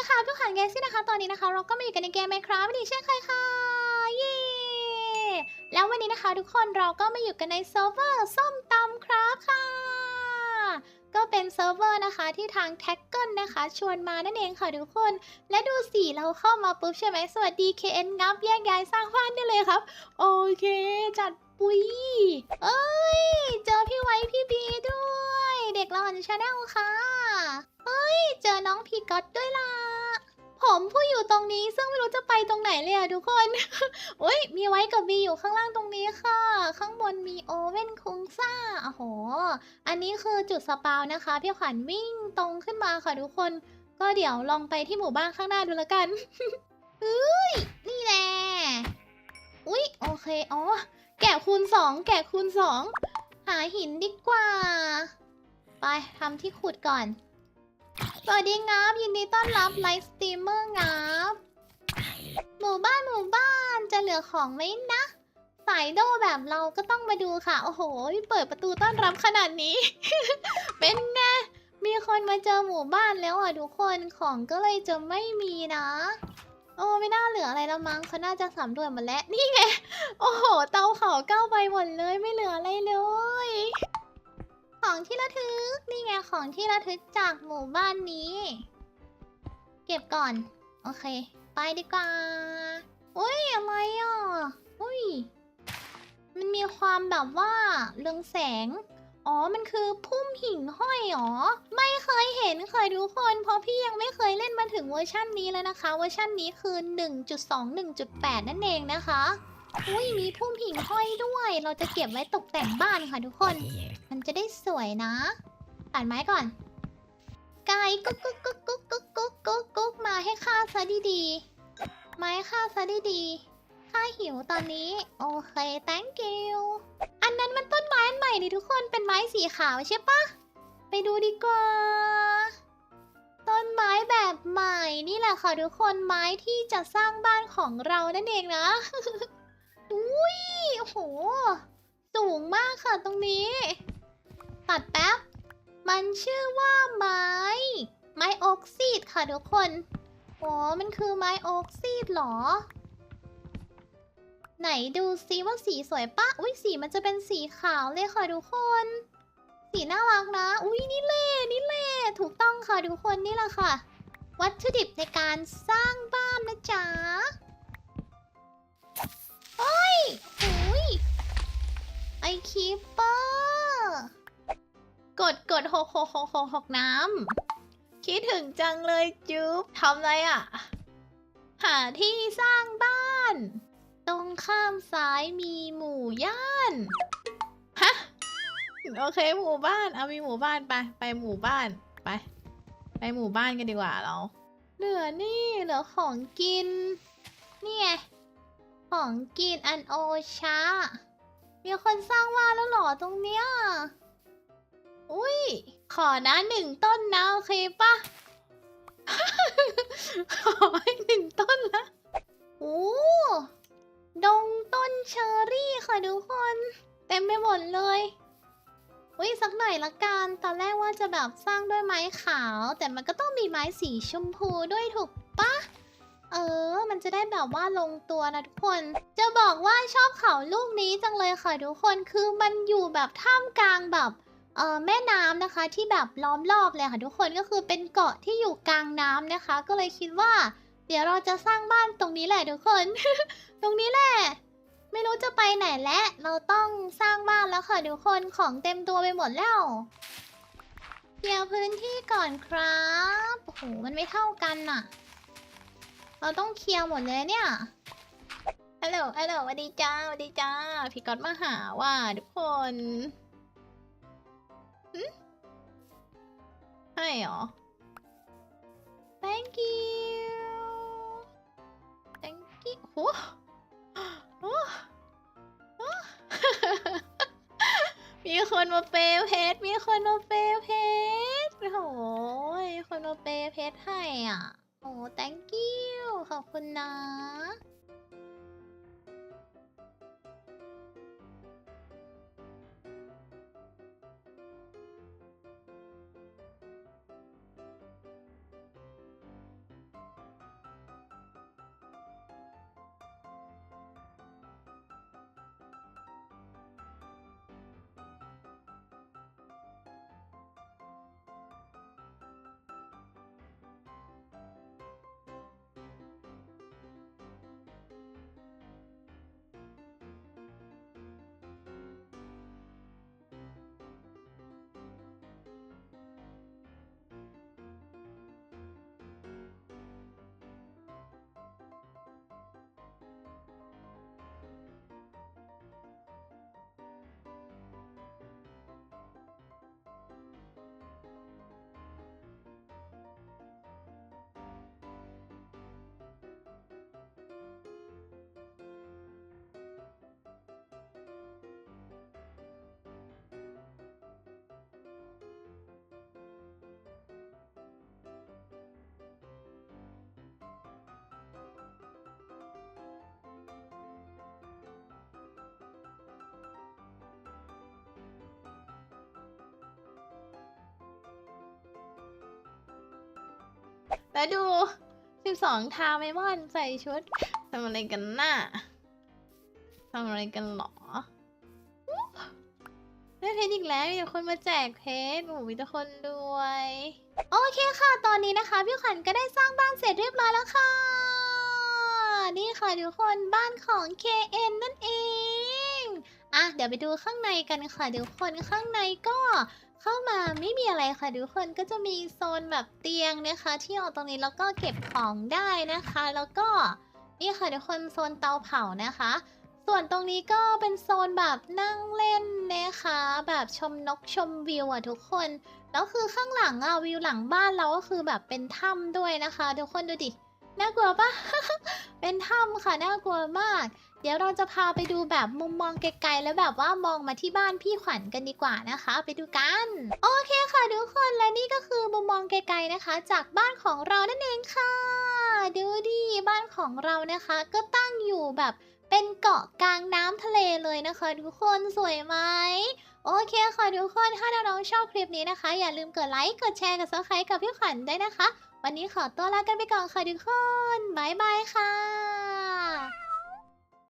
ดีค่ะพี่ขวัญแกซี่นะคะ ตอนนี้นะคะ เราก็มาอยู่กันในเกม Minecraft ดีเช่นเคยค่ะเย้แล้ววันนี้นะคะทุกคนเราก็มาอยู่กันในเซิร์ฟเวอร์ส้มตำครับค่ะ ก็เป็นเซิร์ฟเวอร์นะคะที่ทางแท็กเกิลนะคะ ชวนมานั่นเองค่ะทุกคน และดูสิเราเข้ามาปุ๊บใช่ไหมสวัสดี KN งับแยกย้ายสร้างบ้านได้เลยครับ โอเค จัดปุยเอ้ย เจอพี่ไว้พี่บีด้วย เด็กหลอนชาแนลค่ะเฮ้ย เจอน้องพีก๊อตด้วยล่ะ ผมผู้อยู่ตรงนี้ซึ่งไม่รู้จะไปตรงไหนเลยอะทุกคน โอ้ยมีไว้กับบีอยู่ข้างล่างตรงนี้ค่ะ ข้างบนมีโอเว่นคุงซ่าโอ้โห อันนี้คือจุดสปาวนะคะ พี่ขวัญวิ่งตรงขึ้นมาค่ะทุกคน ก็เดี๋ยวลองไปที่หมู่บ้านข้างหน้าดูแล้วกันเฮ้ย นี่แน่อุ๊ย โอเค อ๋อ แกะคูณสองแกะคูณสองหาหินดีกว่า ไปทำที่ขุดก่อน วัสดีงับยินดีต้อนรับไลฟ์สตรีมเมอร์งับหมู่บ้านหมู่บ้านจะเหลือของไหมนะ สายโดแบบเราก็ต้องมาดูค่ะ โอ้โห เปิดประตูต้อนรับขนาดนี้ เป็นไง มีคนมาเจอหมู่บ้านแล้วอะทุกคนของก็เลยจะไม่มีนะ โอ้ไม่น่าเหลืออะไรแล้วมั้งเขาน่าจะสำรวจมดแล้วนี่ไง โอ้โห เตาเผาเก้าใบหมดเลยไม่เหลืออะไรเลย ของที่ระทึก นี่ไงของที่ระทึกจากหมู่บ้านนี้ เก็บก่อน โอเค ไปดีกว่าอุ้ยอะไรอะอุ้ย มันมีความแบบว่าเรืองแสง อ๋อ มันคือพุ่มหิ่งห้อยหรอ ไม่เคยเห็นเคยทุกคน เพราะพี่ยังไม่เคยเล่นมาถึงเวอร์ชั่นนี้เลยนะคะ เวอร์ชั่นนี้คือ 1.2 1.8 นั่นเองนะคะ อุ้ยมีพุ่มหิ่งห้อยด้วย เราจะเก็บไว้ตกแต่งบ้านค่ะทุกคน มันจะได้สวยนะ ตัดไม้ก่อน ไก่กุ๊กกุ๊กกุ๊กกุ๊กกุ๊กกุ๊กกุ๊กกุ๊กมาให้ข้าซะดีๆไม้ข้าซะดีๆข้าหิวตอนนี้ โอเค thank you อันนั้นมันต้นไม้อันใหม่นี่ทุกคน เป็นไม้สีขาวใช่ปะ ไปดูดีกว่าต้นไม้แบบใหม่นี่แหละค่ะทุกคนไม้ที่จะสร้างบ้านของเรานั่นเองนะ อุ้ยโอ้โห สูงมากค่ะตรงนี้ ตัดแป๊บ มันชื่อว่าไม้ ไม้โอกซีดค่ะทุกคนอ๋อมันคือไม้โอกซีดเหรอ ไหนดูซิว่าสีสวยปะอุ้ยสีมันจะเป็นสีขาวเลยค่ะทุกคน สีน่ารักนะ อุ้ยนี่เล่นี่เล่ถูกต้องค่ะทุกคนนี่แหละค่ะ วัตถุดิบในการสร้างบ้านนะจ๊ะ เฮ้ยโอ้ยไอคีเปอร์กดกดหกหกหกหกหกน้ำคิดถึงจังเลยจุ๊บทำอะไรอะ หาที่สร้างบ้าน ตรงข้ามซ้ายมีหมู่ย่าน ฮะ โอเคหมู่บ้าน เอามีหมู่บ้านไป ไปหมู่บ้านไป ไปหมู่บ้านกันดีกว่าเรา เหลือนี่เหลือของกิน นี่ไง ของกินอันโอชามีคนสร้างบ้านแล้วเหรอตรงเนี้ย อุ้ย ขอนะหนึ่งต้นนะโอเคปะ ขอให้หนึ่งต้นละโอ้ดงต้นเชอรี่ค่ะทุกคน เต็มไปหมดเลย อุ้ยสักหน่อยละกัน ตอนแรกว่าจะแบบสร้างด้วยไม้ขาว แต่มันก็ต้องมีไม้สีชมพูด้วยถูก เออ มันจะได้แบบว่าลงตัวนะทุกคน จะบอกว่าชอบเขาลูกนี้จังเลยค่ะทุกคน คือมันอยู่แบบท่ามกลางแบบเออแม่น้ำนะคะที่แบบล้อมรอบเลยค่ะทุกคนก็คือเป็นเกาะที่อยู่กลางน้ำนะคะ ก็เลยคิดว่า เดี๋ยวเราจะสร้างบ้านตรงนี้แหละทุกคน ตรงนี้แหละ ไม่รู้จะไปไหนแล้วเราต้องสร้างบ้านแล้วค่ะทุกคนของเต็มตัวไปหมดแล้วเคลียร์พื้นที่ก่อนครับโอ้โหมันไม่เท่ากันน่ะ เราต้องเคลียร์หมดเลยเนี่ยฮัลโหลฮัลโหลสวัสดีจ้าสวัสดีจ้า พี่ก๊อตมาหาว่าทุกคนหึให้เหรอ thank you thank you โอ้โหโอ้มีคนมาเปย์เพชรมีคนมาเปย์เพชรโอ้โหมีคนมาเปย์เพชรให้อะ โอ้ thank you ขอบคุณนะ แล้วดูสิบสองทาไมมอนใส่ชุดทำอะไรกันน่ะทำอะไรกันหรอได้เพชรอีกแล้วมีแต่คนมาแจกเพชรโอ้มีแต่คนรวยโอเคค่ะ ตอนนี้นะคะ พี่ขวัญก็ได้สร้างบ้านเสร็จเรียบร้อยแล้วค่ะ นี่ค่ะทุกคนบ้านของ KN นั่นเอง อะ เดี๋ยวไปดูข้างในกันค่ะทุกคนข้างในก็ เข้ามาไม่มีอะไรค่ะทุกคนก็จะมีโซนแบบเตียงนะคะที่เอาตรงนี้แล้วก็เก็บของได้นะคะ แล้วก็นี่ค่ะทุกคนโซนเตาเผานะคะ ส่วนตรงนี้ก็เป็นโซนแบบนั่งเล่นนะคะ แบบชมนกชมวิวอะทุกคนแล้วคือข้างหลังอะวิวหลังบ้านเราก็คือแบบเป็นถ้ำด้วยนะคะ ทุกคนดูดิน่ากลัวปะเป็นถ้ำค่ะน่ากลัวมาก เดี๋ยวเราจะพาไปดูแบบมุมมองไกลๆ แล้วแบบว่ามองมาที่บ้านพี่ขวัญกันดีกว่านะคะ ไปดูกัน โอเคค่ะทุกคนและนี่ก็คือมุมมองไกลๆนะคะ จากบ้านของเรานั่นเองค่ะ ดูดิบ้านของเรานะคะ ก็ตั้งอยู่แบบเป็นเกาะกลางน้ำทะเลเลยนะคะ ทุกคนสวยไหมโอเคค่ะทุกคนถ้าน้องๆชอบคลิปนี้นะคะ อย่าลืมกดไลค์กดแชร์กดซับสไครต์กับพี่ขวัญได้นะคะ วันนี้ขอตัวลากันไปก่อนค่ะทุกคนบ๊ายบายค่ะ